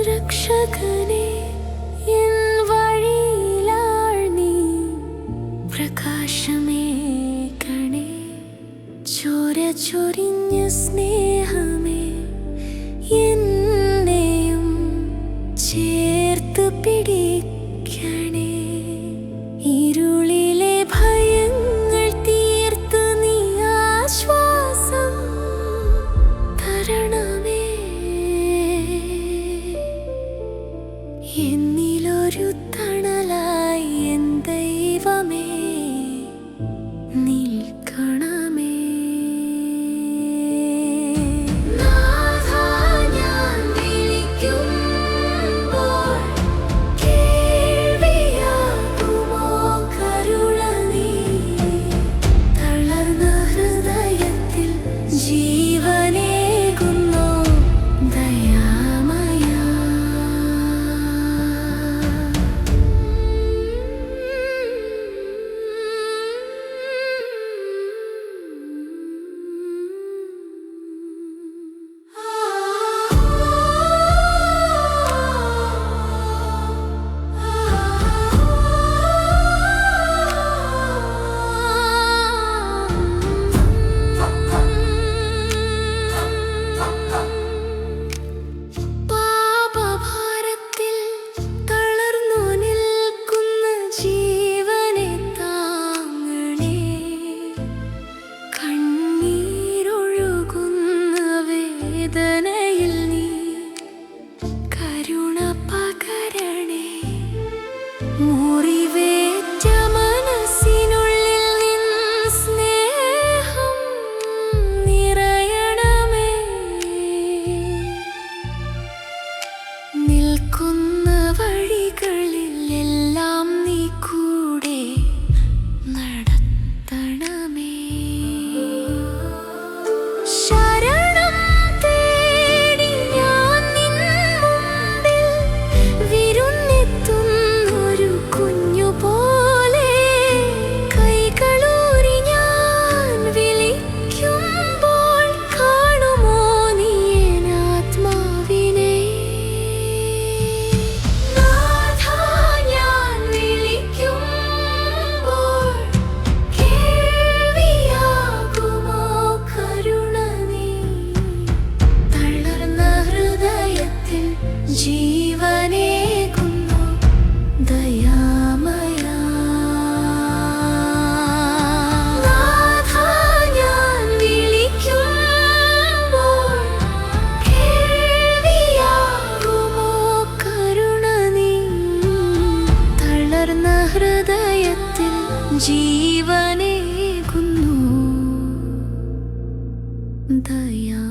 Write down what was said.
രക്ഷകനെ പ്രകാശമേ കണേ. ചോര ചൊരിഞ്ഞ സ്നേഹം വേദനയിൽ നീ കരുണ പകരണേ മുറി ജീവനേകുന്നു ദയാമയ. ഞാൻ വിളിക്കുമ്പോൾ കേൾവിയാകുമോ കരുണ നീ? തളർന്ന ഹൃദയത്തിൽ ജീവനേകുന്നു ദയാ